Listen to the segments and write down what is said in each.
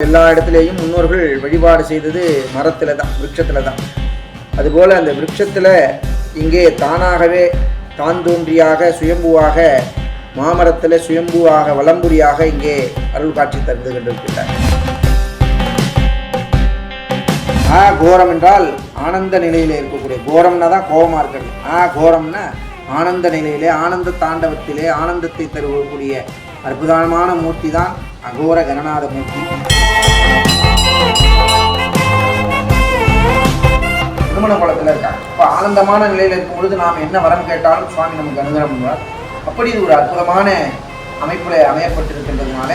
எல்லா இடத்துலையும் முன்னோர்கள் வழிபாடு செய்தது மரத்தில் தான் விருட்சத்தில் தான். அதுபோல் அந்த விருட்சத்தில் இங்கே தானாகவே தான் தோன்றியாக சுயம்புவாக மாமரத்தில் சுயம்புவாக வளம்புரியாக இங்கே அருள் காட்சி தந்து கொண்டிருக்கிறார் ஆ கோரம் என்றால் ஆனந்த நிலையில் இருக்கக்கூடிய கோரம்னா தான் கோபமாக இருக்கிறது. ஆ கோரம்னா ஆனந்த நிலையிலே ஆனந்த தாண்டவத்திலே ஆனந்தத்தை தருவக்கூடிய அற்புதமான மூர்த்தி தான் அகோர கணநாத மூர்த்தி. திருமண குளத்தில் இருக்காங்க இப்போ ஆனந்தமான நிலையில் இருக்கும் பொழுது நாம் என்ன வரம் கேட்டாலும் சுவாமி நமக்கு அனுகிரம் பண்ணுவார். அப்படி இது ஒரு அற்புதமான அமைப்பில் அமையப்பட்டிருக்கின்றதுனால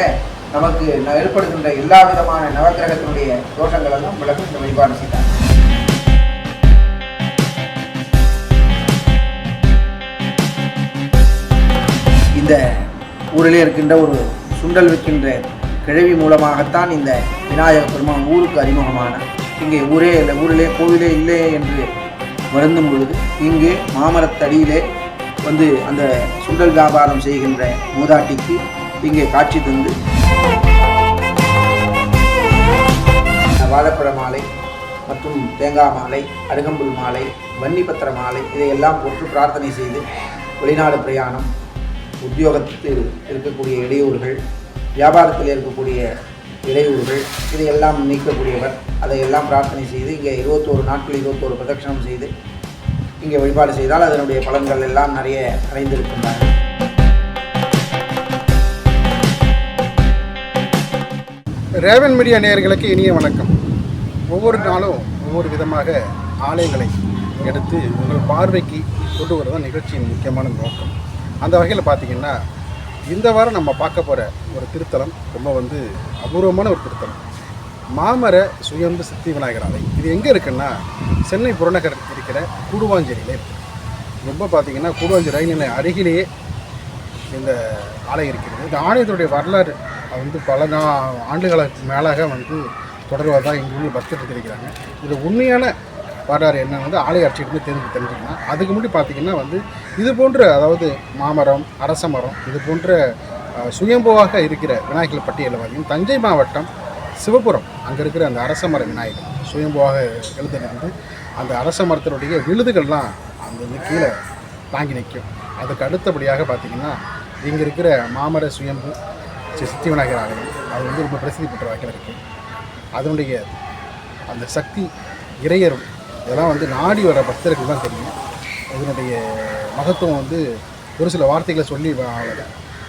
நமக்கு ஏற்படுகின்ற எல்லா விதமான நவக்கிரகத்தினுடைய தோஷங்களெல்லாம் எல்லாம் இந்த வழிபாடு செய்தார். இந்த ஊரிலே இருக்கின்ற ஒரு சுண்டல் விற்கின்ற கிழவி மூலமாகத்தான் இந்த விநாயகர் பெருமான் ஊருக்கு அறிமுகமான இங்கே ஊரே இல்லை ஊரிலே கோவிலே இல்லை என்று வருந்தும் பொழுது இங்கே மாமரத்தடியிலே வந்து அந்த சுண்டல் வியாபாரம் செய்கின்ற மூதாட்டிக்கு இங்கே காட்சி தந்து வாழைப்பழ மாலை மற்றும் தேங்காய் மாலை அருகம்புல் மாலை வன்னிபத்திர மாலை இதையெல்லாம் போட்டு பிரார்த்தனை செய்து வெளிநாடு பிரயாணம் உத்தியோகத்தில் இருக்கக்கூடிய இடையூறுகள் வியாபாரத்தில் இருக்கக்கூடிய இடையூறுகள் இதையெல்லாம் நீக்கக்கூடியவர் அதையெல்லாம் பிரார்த்தனை செய்து இங்கே இருபத்தோரு நாட்கள் இருபத்தோரு பிரதட்சணம் செய்து இங்கே வழிபாடு செய்தால் அதனுடைய பலன்கள் எல்லாம் நிறைய அடைந்திருக்கின்றன ரேவன் மீடியா நேயர்களுக்கு இனிய வணக்கம். ஒவ்வொரு நாளும் ஒவ்வொரு விதமாக ஆலயங்களை எடுத்து உங்கள் பார்வைக்கு கொண்டு வரதான் நிகழ்ச்சியின் முக்கியமான நோக்கம். அந்த வகையில் பார்த்தீங்கன்னா இந்த வாரம் நம்ம பார்க்க போகிற ஒரு திருத்தலம் ரொம்ப வந்து அபூர்வமான ஒரு திருத்தலம். மாமர சுயம்பு சித்தி விநாயகர் ஆலயம். இது எங்கே இருக்குன்னா சென்னை புறநகர் இருக்கிற கூடுவாஞ்சேரியில் இருக்குது ரொம்ப பார்த்தீங்கன்னா கூடுவாஞ்சேரி ரயில் நிலைய அருகிலேயே இந்த ஆலயம் இருக்கிறது. இந்த ஆலயத்துடைய வரலாறு அது வந்து பல நா ஆண்டுகளுக்கு மேலாக வந்து தொடர்வதாக எங்கள் ஊரில் பக்தர்கள் தெரிவிக்கிறாங்க. இது உண்மையான வரலாறு என்ன வந்து ஆலய ஆட்சியிலிருந்து தெரிஞ்சு தெரிஞ்சுக்கலாம். அதுக்கு முன்னாடி பார்த்தீங்கன்னா வந்து இது போன்ற அதாவது மாமரம் அரச மரம் இது போன்ற சுயம்புவாக இருக்கிற விநாயகர் பட்டியலில் பார்த்திங்கன்னா தஞ்சை மாவட்டம் சிவபுரம் அங்கே இருக்கிற அந்த அரச மர விநாயகர் சுயம்புவாக எழுந்திருந்து அந்த அரச மரத்தினுடைய விழுதுகள்லாம் அந்த இது கீழே தாங்கி நிற்கும். அதுக்கு அடுத்தபடியாக பார்த்திங்கன்னா இங்கே இருக்கிற மாமர சுயம்பு சித்தி விநாயகர் ஆலயம் அது வந்து ரொம்ப பிரசித்தி பெற்ற வகையில் இருக்குது அதனுடைய அந்த சக்தி இறையரும் இதெல்லாம் வந்து நாடி வர பக்தருக்கு தான் தெரியும். இதனுடைய மகத்துவம் வந்து ஒரு சில வார்த்தைகளை சொல்லி வா-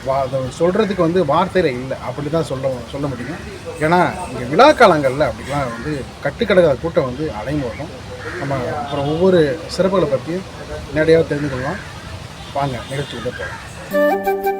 வா அதை சொல்கிறதுக்கு வந்து வார்த்தையில் இல்லை. அப்படி தான் சொல்ல சொல்ல முடியும். ஏன்னா இங்கே விழா காலங்களில் அப்படிலாம் வந்து கட்டுக்கடகாத கூட்டம் வந்து அலைமோதும். நம்ம அப்புறம் ஒவ்வொரு சிறப்புகளை பற்றியும் நேரடியாக தெரிந்து கொள்ளலாம். வாங்க நிகழ்ச்சி போகலாம்.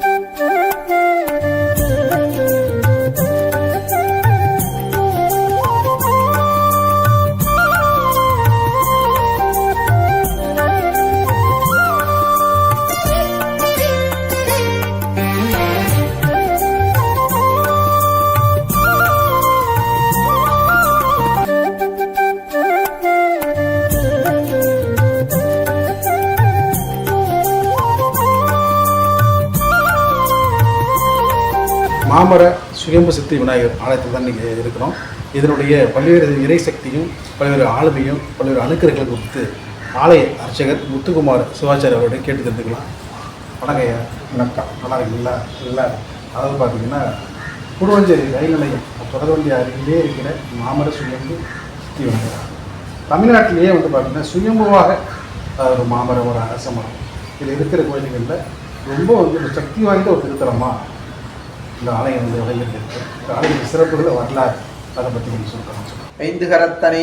மாமர சுயம்பு சித்தி விநாயகர் ஆலயத்தில் தான் நீங்கள் இருக்கிறோம். இதனுடைய பல்வேறு இறை சக்தியும் பல்வேறு ஆளுமையும் பல்வேறு அணுக்கர்கள் குறித்து ஆலய அர்ச்சகர் முத்துக்குமார் சிவாச்சாரி அவருடைய கேட்டு தெரிஞ்சுக்கலாம். வணக்கம் வணக்கம். நல்லா இருக்குங்களா? இல்லை அதாவது பார்த்தீங்கன்னா குடுவஞ்சேரி ரயில் நிலையம் தொடர்வண்டி அருகிலே இருக்கிற மாமர சுயம்பு சித்தி விநாயகர். தமிழ்நாட்டிலேயே வந்து பார்த்தீங்கன்னா சுயம்புவாக ஒரு மாமரம் ஒரு அரச மரம் இதில் இருக்கிற கோயில்களில் ரொம்ப வந்து ஒரு சக்தி வாய்ந்த ஒரு திருத்தலமாக இந்த ஆலயம் வந்து இந்த ஆலயம் சிறப்புகளை வரலாறு அதை பற்றி கொஞ்சம் சொல்லுங்கள் ஐந்து கரத்தனை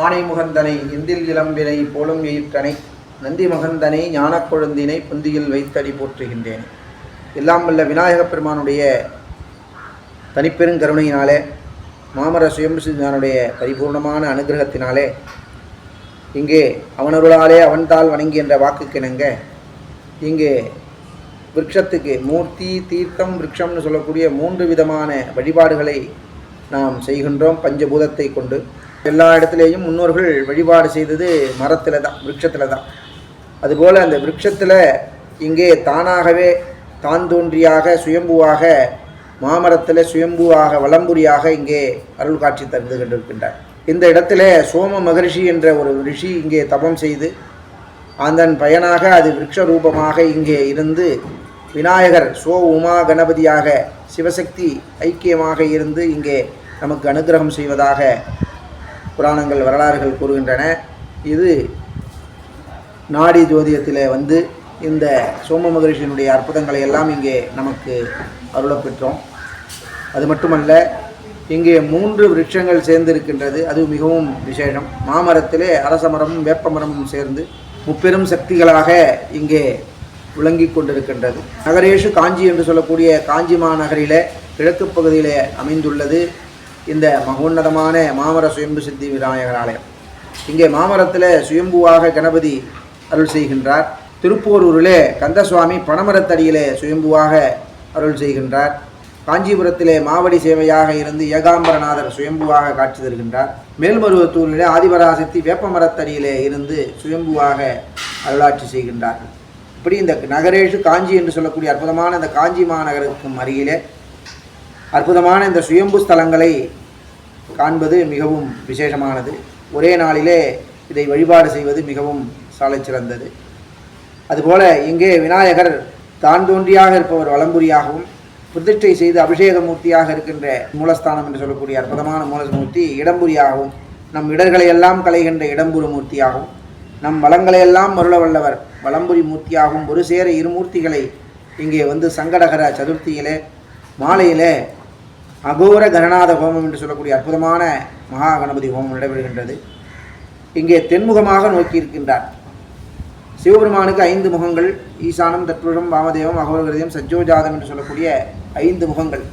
ஆனை முகந்தனை எந்தில் இளம்பினை போலும் எயிற்றனை நந்தி மகந்தனை ஞான கொழுந்தினை புந்தியில் வைத்தடி போற்றுகின்றேன். எல்லாம் வல்ல விநாயகப் பெருமானுடைய தனிப்பெருங்கருணையினாலே மாமர சுயம்புசிதானுடைய பரிபூர்ணமான அனுகிரகத்தினாலே இங்கே அவனருளாலே அவன்தால் வணங்கி என்ற வாக்குக்கிணங்க இங்கே விருட்சத்துக்கு மூர்த்தி தீர்த்தம் விரக்ஷம்னு சொல்லக்கூடிய மூன்று விதமான வழிபாடுகளை நாம் செய்கின்றோம் பஞ்சபூதத்தை கொண்டு. எல்லா இடத்துலேயும் முன்னோர்கள் வழிபாடு செய்தது மரத்தில் தான் விரக்ஷத்தில் தான். அதுபோல் அந்த விருட்சத்தில் இங்கே தானாகவே தான் தோன்றியாக சுயம்புவாக மாமரத்தில் சுயம்புவாக வலம்புரியாக இங்கே அருள் காட்சி தந்து கொண்டிருக்கின்றார் இந்த இடத்துல சோம மகரிஷி என்ற ஒரு ரிஷி இங்கே தபம் செய்து அதன் பயனாக அது விரக்ஷ ரூபமாக இங்கே இருந்து விநாயகர் சோ உமா கணபதியாக சிவசக்தி ஐக்கியமாக இருந்து இங்கே நமக்கு அனுகிரகம் செய்வதாக புராணங்கள் வரலாறுகள் கூறுகின்றன. இது நாடி ஜோதியத்தில் வந்து இந்த சோம மகரிஷியினுடைய அற்புதங்களை எல்லாம் இங்கே நமக்கு அருளப்பெற்றோம். அது மட்டுமல்ல இங்கே மூன்று விருட்சங்கள் சேர்ந்திருக்கின்றது. அது மிகவும் விசேஷம். மாமரத்திலே அரச மரமும் வேப்ப மரமும் சேர்ந்து முப்பெரும் சக்திகளாக இங்கே விளங்கி கொண்டிருக்கின்றது. நகரேஷு காஞ்சி என்று சொல்லக்கூடிய காஞ்சி மாநகரிலே கிழக்கு பகுதியிலே அமைந்துள்ளது இந்த மகோன்னதமான மாமர சுயம்பு சித்தி விநாயகர் ஆலயம் இங்கே மாமரத்தில் சுயம்புவாக கணபதி அருள் செய்கின்றார். திருப்போரூரிலே கந்தசுவாமி பனமரத்தடியிலே சுயம்புவாக அருள் செய்கின்றார். காஞ்சிபுரத்திலே மாவடி சேவையாக இருந்து ஏகாம்பரநாதர் சுயம்புவாக காட்சி தருகின்றார். மேல்மருவத்தூரிலே ஆதிபராசக்தி வேப்பமரத்தடியிலே இருந்து சுயம்புவாக அருளாட்சி செய்கின்றார்கள் இப்படி இந்த நகரேஷு காஞ்சி என்று சொல்லக்கூடிய அற்புதமான இந்த காஞ்சி மாநகருக்கும் அருகிலே அற்புதமான இந்த சுயம்பு ஸ்தலங்களை காண்பது மிகவும் விசேஷமானது. ஒரே நாளிலே இதை வழிபாடு செய்வது மிகவும் சாலை சிறந்தது. அதுபோல இங்கே விநாயகர் தான் தோன்றியாக இருப்பவர் வலம்புரியாகவும் பிரதிஷ்டை செய்து அபிஷேக மூர்த்தியாக இருக்கின்ற மூலஸ்தானம் என்று சொல்லக்கூடிய அற்புதமான மூலமூர்த்தி இடம்புரியாகவும் நம் இடர்களை எல்லாம் களைகின்ற இடம்புரு மூர்த்தியாகவும் நம் வளங்களை எல்லாம் மருள வல்லவர். வலம்புரி மூர்த்தியாகும் ஒரு சேர இருமூர்த்திகளை இங்கே வந்து சங்கடகர சதுர்த்தியிலே மாலையிலே அகோர கணநாத ஹோமம் என்று சொல்லக்கூடிய அற்புதமான மகா கணபதி ஹோமம் நடைபெறுகின்றது. இங்கே தென்முகமாக நோக்கி இருக்கின்றார் சிவபெருமானுக்கு ஐந்து முகங்கள் ஈசானம் தற்புழம் வாமதேவம் அகோரகிருதயம் சஜ்ஜோஜாதம் என்று சொல்லக்கூடிய ஐந்து முகங்கள்.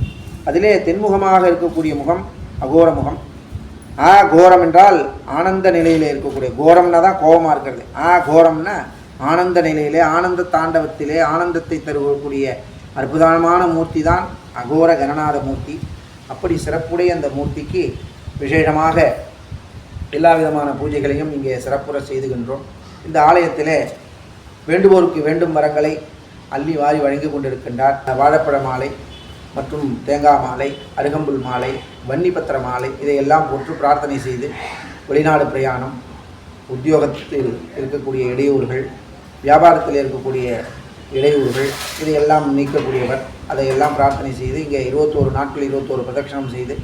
அதிலே தென்முகமாக இருக்கக்கூடிய முகம் அகோர முகம். ஆ கோரம் என்றால் ஆனந்த நிலையிலே இருக்கக்கூடிய கோரம்னா தான் கோபமாக இருக்கிறது. ஆ கோரம்னா ஆனந்த நிலையிலே ஆனந்த தாண்டவத்திலே ஆனந்தத்தை தருவக்கூடிய அற்புதமான மூர்த்தி தான் அகோர கணநாத மூர்த்தி. அப்படி சிறப்புடைய அந்த மூர்த்திக்கு விசேஷமாக எல்லா விதமான பூஜைகளையும் இங்கே சிறப்புற செய்துகின்றோம். இந்த ஆலயத்திலே வேண்டுவோருக்கு வேண்டும் வரங்களை அள்ளி வாரி வழங்கி கொண்டிருக்கின்றார். வாழைப்பழ மாலை மற்றும் தேங்காய் மாலை அருகம்புல் மாலை வன்னிபத்திர மாலை இதையெல்லாம் போட்டு பிரார்த்தனை செய்து வெளிநாடு பிரயாணம் உத்தியோகத்தில் இருக்கக்கூடிய இடையூறுகள் வியாபாரத்தில் இருக்கக்கூடிய இடையூறுகள் இதையெல்லாம் நீக்கக்கூடியவர். அதையெல்லாம் பிரார்த்தனை செய்து இங்கே இருபத்தோரு நாட்கள் இருபத்தோரு பிரதட்சணம் செய்து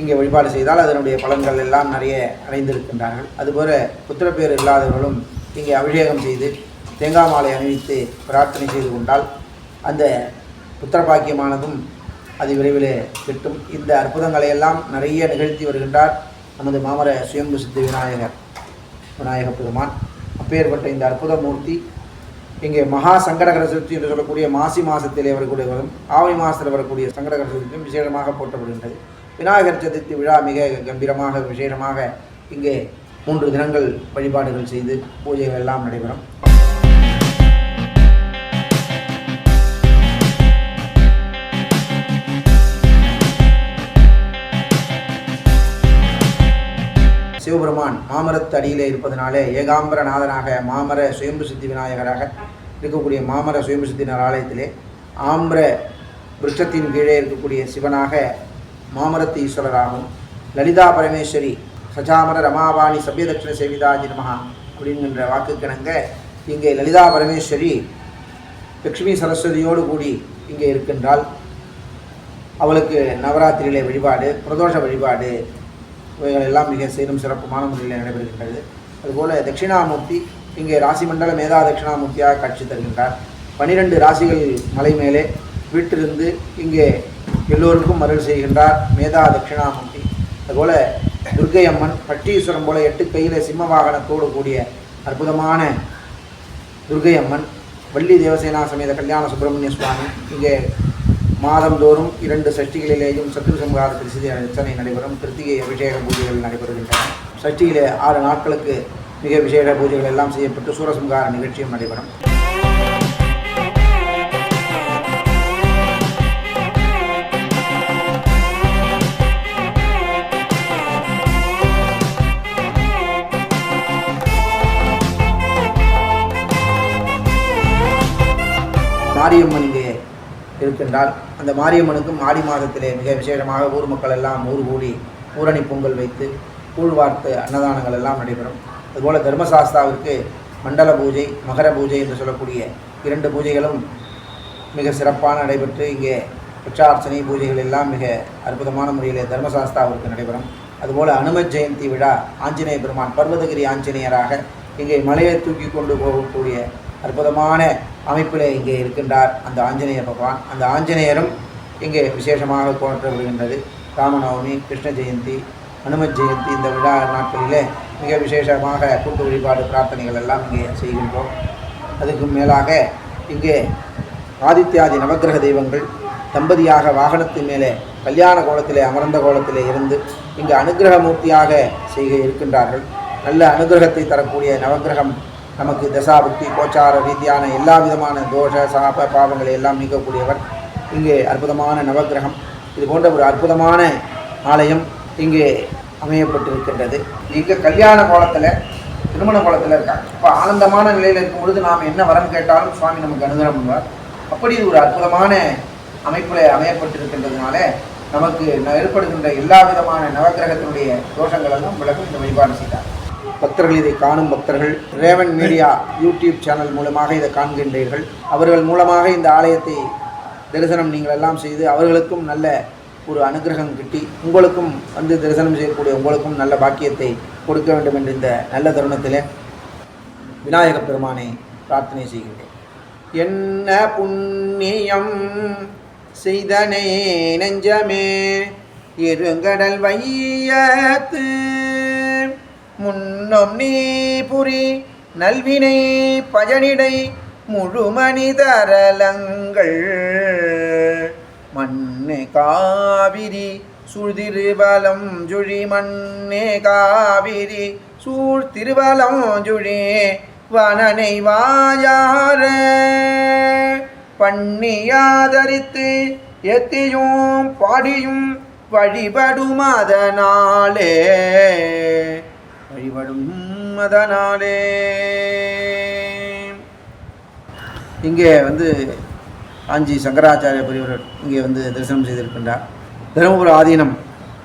இங்கே வழிபாடு செய்தால் அதனுடைய பலன்கள் எல்லாம் நிறைய அடைந்திருக்கின்றார்கள். அதுபோல புத்திரப்பேர் இல்லாதவர்களும் இங்கே அபிஷேகம் செய்து தேங்காய் மாலை அணிவித்து பிரார்த்தனை செய்து கொண்டால் அந்த புத்திரபாக்கியமானதும் அது விரைவிலே கிட்டும். இந்த அற்புதங்களை எல்லாம் நிறைய நிகழ்த்தி வருகின்றார் நமது மாமர சுயம்பு சித்தி விநாயகர் விநாயக பெருமான். அப்பேற்பட்ட இந்த அற்புத மூர்த்தி இங்கே மகா சங்கடகர சதுர்த்தி என்று சொல்லக்கூடிய மாசி மாதத்திலே வரக்கூடிய வரும். ஆவணி மாதத்தில் வரக்கூடிய சங்கடகர சதுர்த்தியும் விசேஷமாக போற்றப்படுகின்றது. விநாயகர் சதுர்த்தி விழா மிக கம்பீரமாக விசேஷமாக இங்கே மூன்று தினங்கள் வழிபாடுகள் செய்து பூஜைகள் எல்லாம் நடைபெறும். சிவபெருமான் மாமரத்து அடியிலே இருப்பதனாலே ஏகாம்பரநாதனாக மாமர சுயம்பு சித்தி விநாயகராக இருக்கக்கூடிய மாமர சுயம்பு சித்தினர் ஆலயத்திலே ஆம்பர விருஷத்தின் கீழே இருக்கக்கூடிய சிவனாக மாமரத்து ஈஸ்வரராகவும் லலிதா பரமேஸ்வரி சஜாமர ரமாபாணி சபியதட்சிண சேவிதாஜி நமஹா வாக்கு வாக்குக்கிணங்க இங்கே லலிதா பரமேஸ்வரி லக்ஷ்மி சரஸ்வதியோடு கூடி இங்கே இருக்கின்றால் அவளுக்கு நவராத்திரியிலே வழிபாடு பிரதோஷ வழிபாடு இவைகள் எல்லாம் மிக சீரும் சிறப்புமான முறையில் நடைபெறுகின்றது. அதுபோல் தட்சிணாமூர்த்தி இங்கே ராசி மண்டல மேதா தட்சிணாமூர்த்தியாக காட்சி தருகின்றார். பனிரெண்டு ராசிகள் மலை மேலே வீட்டிலிருந்து இங்கே எல்லோருக்கும் அருள் செய்கின்றார் மேதா தட்சிணாமூர்த்தி. அதுபோல் துர்கை அம்மன் பட்டீஸ்வரம் போல எட்டு கையில் சிம்ம வாகனத்தோடு கூடிய அற்புதமான துர்க்கை அம்மன் வள்ளி தேவசேனா சமேத கல்யாண சுப்பிரமணிய சுவாமி இங்கே மாதந்தோறும் இரண்டு சஷ்டிகளிலேயும் சத்ரு சம்ஹார திருசிதி அர்ச்சனை நடைபெறும்? கிருத்திகை அபிஷேக பூஜைகள் நடைபெறுகின்றன. சஷ்டியிலே ஆறு நாட்களுக்கு மிக விசேஷ பூஜைகள் எல்லாம் செய்யப்பட்டு சூரசம்ஹார நிகழ்ச்சியும் நடைபெறும். மாரியம்மன் இங்கே இருக்கின்றால் அந்த மாரியம்மனுக்கும் ஆடி மாதத்திலே மிக விசேஷமாக ஊர் மக்கள் எல்லாம் ஊர் கூடி ஊரணி பொங்கல் வைத்து கூழ்வார்த்து அன்னதானங்கள் எல்லாம் நடைபெறும். அதுபோல் தர்மசாஸ்தாவிற்கு மண்டல பூஜை மகர பூஜை என்று சொல்லக்கூடிய இரண்டு பூஜைகளும் மிக சிறப்பான நடைபெற்று இங்கே உச்சார்ச்சனை பூஜைகள் எல்லாம் மிக அற்புதமான முறையில் தர்மசாஸ்தாவிற்கு நடைபெறும். அதுபோல் அனுமத் ஜெயந்தி விழா ஆஞ்சநேய பெருமான் பர்வதகிரி ஆஞ்சநேயராக இங்கே மலையை தூக்கி கொண்டு போகக்கூடிய அற்புதமான அமைப்பில் இங்கே இருக்கின்றார் அந்த ஆஞ்சநேய பகவான். அந்த ஆஞ்சநேயரும் இங்கே விசேஷமாக தோன்றப்படுகின்றது. ராமநவமி கிருஷ்ண ஜெயந்தி ஹனுமத் ஜெயந்தி இந்த விழா நாட்களிலே மிக விசேஷமாக கூட்டு வழிபாடு பிரார்த்தனைகள் எல்லாம் இங்கே செய்கின்றோம். அதுக்கு மேலாக இங்கே ஆதித்யாதி நவக்கிரக தெய்வங்கள் தம்பதியாக வாகனத்தின் மேலே கல்யாண கோலத்திலே அமர்ந்த கோலத்திலே இருந்து இங்கு அனுக்கிரகமூர்த்தியாக செய்க இருக்கின்றார்கள். நல்ல அனுகிரகத்தை தரக்கூடிய நவக்கிரகம் நமக்கு தசாபக்தி கோச்சார ரீதியான எல்லா விதமான தோஷ சாப பாவங்களை எல்லாம் நீக்கக்கூடியவர். இங்கே அற்புதமான நவக்கிரகம். இது போன்ற ஒரு அற்புதமான ஆலயம் இங்கே அமையப்பட்டிருக்கின்றது. இங்கே கல்யாண கோலத்தில் திருமண கோலத்தில் இருக்காங்க. இப்போ ஆனந்தமான நிலையில் இருக்கும் பொழுது நாம் என்ன வரம் கேட்டாலும் சுவாமி நமக்கு அனுகிரகம் பண்ணுவார். அப்படி ஒரு அற்புதமான அமைப்பில் அமையப்பட்டிருக்கின்றதுனால நமக்கு ஏற்படுகின்ற எல்லா விதமான நவகிரகத்தினுடைய தோஷங்களெல்லாம் எல்லாம் இந்த வழிபாடு செய்தார். பக்தர்கள் இதை காணும் பக்தர்கள். ரேவன் மீடியா யூடியூப் சேனல் மூலமாக இதை காண்கின்றீர்கள். அவர்கள் மூலமாக இந்த ஆலயத்தை தரிசனம் நீங்கள் எல்லாம் செய்து அவர்களுக்கும் நல்ல ஒரு அனுகிரகம் கிட்டி உங்களுக்கும் வந்து தரிசனம் செய்யக்கூடிய உங்களுக்கும் நல்ல பாக்கியத்தை கொடுக்க வேண்டும் என்ற இந்த நல்ல தருணத்தில் விநாயக பெருமானை பிரார்த்தனை செய்கின்றேன். என்ன புண்ணியம் செய்தனே நெஞ்சமே இருங்கடல் வையத்து முன்னும் நீ புரி நல்வினை பஜனிடை முழு மனிதரலங்கள் மண்ணே காவிரி சூழ்திருவலம் ஜுழி மண்ணே காவிரி சூழ் திருவலம் ஜுழி வனனை வாயார. பண்ணியாதரித்து எத்தியும் பாடியும் வழிபடுமதனாலே. வழிபடும் அதனாலே இங்கே வந்து காஞ்சி சங்கராச்சாரிய பெரியவர் இங்கே வந்து தரிசனம் செய்திருக்கின்றார். தருமபுர ஆதீனம்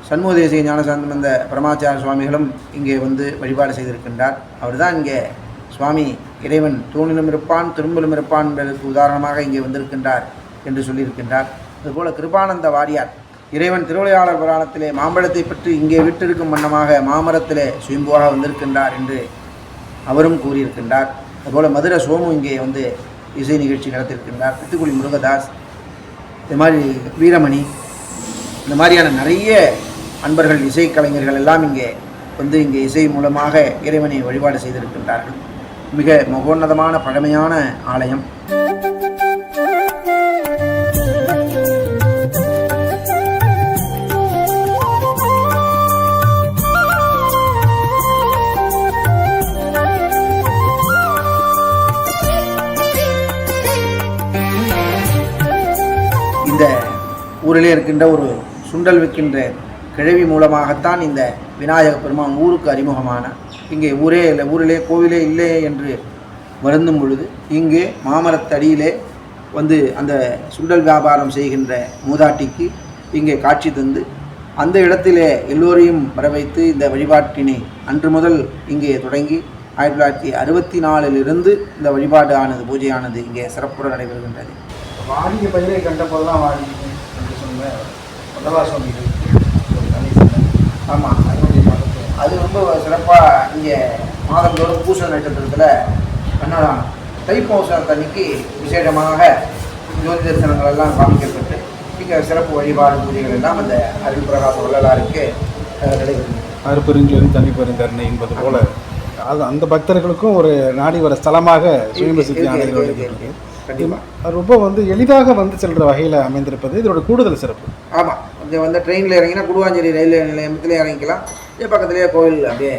சண்முகதேசிய ஞானசாந்தம் வந்த பரமாச்சார சுவாமிகளும் இங்கே வந்து வழிபாடு செய்திருக்கின்றார். அவர்தான் இங்கே சுவாமி இறைவன் தூணிலும் இருப்பான் திரும்பலும் இருப்பான் என்பதற்கு உதாரணமாக இங்கே வந்திருக்கின்றார் என்று சொல்லியிருக்கின்றார். அதுபோல் கிருபானந்த வாரியார் இறைவன் திருவிளையாளர் புராணத்திலே மாம்பழத்தை பற்றி இங்கே விட்டிருக்கும் வண்ணமாக மாமரத்திலே சுயம்புவாக வந்திருக்கின்றார் என்று அவரும் கூறியிருக்கின்றார். அதுபோல் மதுரை சோமு இங்கே வந்து இசை நிகழ்ச்சி நடத்தியிருக்கின்றார். பித்துக்குடி முருகதாஸ் இது மாதிரி வீரமணி இந்த மாதிரியான நிறைய அன்பர்கள் இசை கலைஞர்கள் எல்லாம் இங்கே வந்து இங்கே இசை மூலமாக இறைவனை வழிபாடு செய்திருக்கின்றார்கள். மிக மகோன்னதமான பழமையான ஆலயம். ஊரிலே இருக்கின்ற ஒரு சுண்டல் விற்கின்ற கிழவி மூலமாகத்தான் இந்த விநாயக பெருமான் ஊருக்கு அறிமுகமான. இங்கே ஊரே இல்லை ஊரிலே கோவிலே இல்லை என்று வருந்தும் பொழுது இங்கே மாமரத்தடியிலே வந்து அந்த சுண்டல் வியாபாரம் செய்கின்ற மூதாட்டிக்கு இங்கே காட்சி தந்து அந்த இடத்திலே எல்லோரையும் வர வைத்து இந்த வழிபாட்டினை அன்று முதல் இங்கே தொடங்கி ஆயிரத்தி தொள்ளாயிரத்தி அறுபத்தி நாலிலிருந்து இந்த வழிபாடு ஆனது பூஜையானது இங்கே சிறப்புடன் நடைபெறுகின்றது. வாடிய பயிரை கண்ட போதுதான் வாடி சொன்ன வல்லவா சொன்னார். ஆமாம். அது ரொம்ப சிறப்பாக இங்கே மாதந்தோறும் பூச நட்சத்திரத்தில் அன்னதானம் தைப்பூசத்தன்னைக்கு விசேஷமாக ஜோதி தரிசனங்கள் எல்லாம் காமிக்கப்பட்டு இங்கே சிறப்பு வழிபாடு பூஜைகள் எல்லாம் அந்த அருள் பிரகாச வள்ளலாருக்கு நடைபெறுகிறது அருப்பெருஞ்சோதி தனி பெருந்தரணை என்பது போல அது அந்த பக்தர்களுக்கும் ஒரு நாடி வர ஸ்தலமாக சுயம்பு சித்தி இருக்கு, ஆலயம் இருக்கு, இருக்கு, இருக்கு. கண்டிப்பா. அது ரொம்ப வந்து எளிதாக வந்து செல்ற வகையில் அமைந்திருப்பது இதோட கூடுதல் சிறப்பு ஆமாம் கொஞ்சம் வந்து ட்ரெயினில் இறங்கினா குடுவாஞ்சேரி ரயில்வே நிலையத்தில் இறங்கிக்கலாம் இதே பக்கத்துலேயே கோவில் அப்படியே.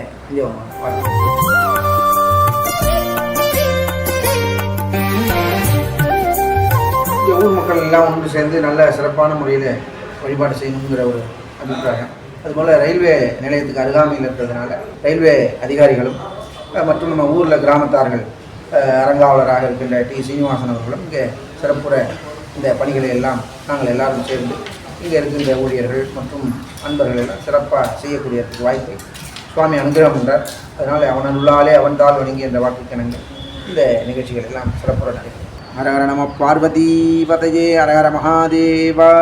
இங்கே ஊர் மக்கள் எல்லாம் ஒன்று சேர்ந்து நல்ல சிறப்பான முறையில் வழிபாடு செய்யணுங்கிற ஒரு அபிப்பிராயம் அதுபோல் ரயில்வே நிலையத்துக்கு அருகாமையில் இருக்கிறதுனால ரயில்வே அதிகாரிகளும் மற்றும் நம்ம ஊரில் கிராமத்தார்கள் அரங்காவலராக இருக்கின்ற டி. சீனிவாசன் அவர்களும் இங்கே சிறப்புற இந்த பணிகளை எல்லாம் நாங்கள் எல்லாரும் சேர்ந்து இங்கே இருக்கின்ற ஊழியர்கள் மற்றும் அன்பர்கள் எல்லாம் சிறப்பாக செய்யக்கூடியதற்கு வாய்ப்பை சுவாமி அனுகிரகம் என்றார் அதனால் அவன் உள்ளாலே அவன் தாள் வணங்கி என்ற வாக்குக்கிணங்க இந்த நிகழ்ச்சிகள் எல்லாம் சிறப்புற நடைபெறும். ஹரஹர நம பார்வதி பதையே ஹரஹர மகாதேவா.